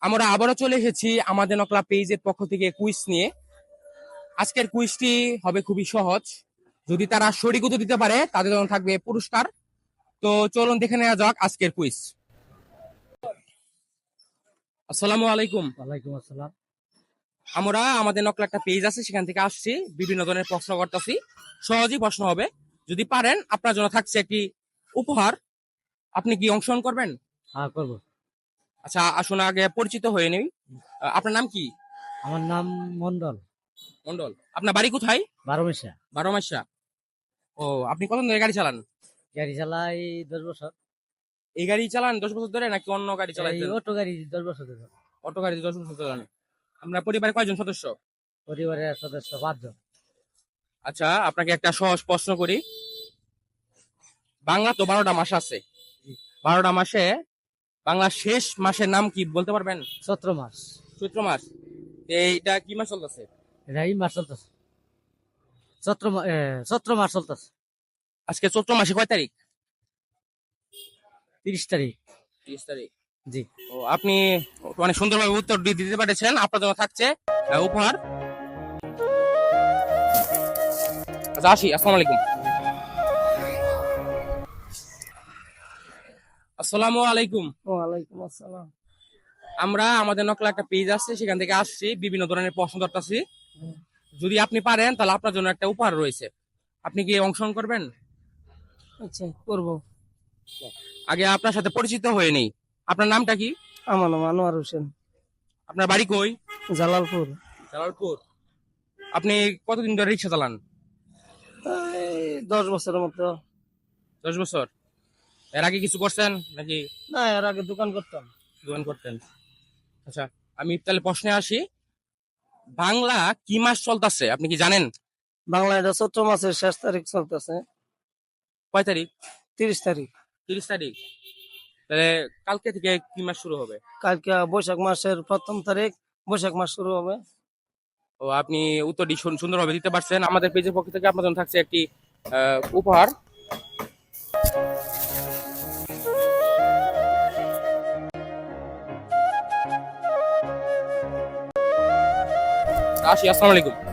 আমরা আবারও চলে এসেছি আমাদের নকলা পেজের পক্ষ থেকে কুইজ নিয়ে। আজকের কুইজটি হবে খুবই সহজ। যদি তারা সঠিক উত্তর দিতে পারে তাদের জন্য থাকবে পুরস্কার। তো চলুন দেখে নেওয়া যাক আজকের কুইজ আসসালামু আলাইকুম। ওয়ালাইকুম আসসালাম। আমরা আমাদের নকলা একটা পেজ আছে সেখান থেকে আসছি। বিভিন্ন ধরনের প্রশ্ন করতেছি। সহজেই প্রশ্ন হবে। যদি পারেন আপনার জন্য থাকছে একটি উপহার। আপনি কি অংশগ্রহণ করবেন? হ্যাঁ করব। আচ্ছা আসুন আগে পরিচিত হয়ে নেই। আপনার নাম কি? আমার নাম মন্ডল। মন্ডল আপনার বাড়ি কোথায়? বারো মেশা বারো মাসা ও আপনি কত ধরে গাড়ি চালান? গাড়ি চালাই দশ বছর। এই গাড়ি চালান দশ বছর ধরে নাকি অন্য গাড়ি চালাই অটো গাড়ি দশ বছর ধরে অটো গাড়ি দশ বছর চালান। আপনার পরিবারে কয়জন সদস্য? পরিবারের সদস্য পাঁচজন। আচ্ছা আপনাকে একটা সহজ প্রশ্ন করি। বাংলা তো বারোটা মাস আছে। বারোটা মাসে বাংলা শেষ মাসের নাম কি বলতে পারবেন? চৈত্র মাস চৈত্র মাস। এইটা কি মাস চলতেছে? এটা এই মাস চলতেছে। মা- এ, মাস চলতেছে। আজকে চৈত্র মাসে কয় তারিখ? তিরিশ তারিখ। তিরিশ তারিখ। জি। ও আপনি অনেক সুন্দরভাবে উত্তর দিতে পেরেছেন আপনার জন্য থাকছে উপহার। আচ্ছা আসি আসসালামু আলাইকুম। আসসালামু আলাইকুম। ওয়ালাইকুম আসসালাম। আমরা আমাদের নকলা একটা পেজ আছে সেখান থেকে আসছি বিভিন্ন ধরনের প্রশ্ন ধরতেছি। যদি আপনি পারেন তাহলে আপনার জন্য একটা উপহার রয়েছে। আপনি কি অংশগ্রহণ করবেন? আচ্ছা করব। আগে আপনার সাথে পরিচিত হয়ে নেই। আপনার নামটা কি? আমার নাম আনোয়ার হোসেন। আপনার বাড়ি কই? জালালপুর। জালালপুর। আপনি কতদিন ধরে রিক্সা চালান? দশ বছরের মতো। দশ বছর? এর আগে কিছু করছেন নাকি? না এর আগে দোকান করতাম। দোকান করতেন। আচ্ছা আমি তাহলে প্রশ্নে আসি। বাংলা কি মাস চলতেছে আপনি কি জানেন? বাংলা এটা চৈত্র মাসের শেষ তারিখ চলতেছে। কয় তারিখ? তিরিশ তারিখ। তিরিশ তারিখ। তাহলে কালকে থেকে কি মাস শুরু হবে? কালকে বৈশাখ মাসের প্রথম তারিখ বৈশাখ মাস শুরু হবে। ও আপনি উত্তরটি সুন- সুন্দরভাবে দিতে পারছেন। আমাদের পেজের পক্ষ থেকে আপনার জন্য থাকছে একটি উপহার। আসি আসসালামু আলাইকুম।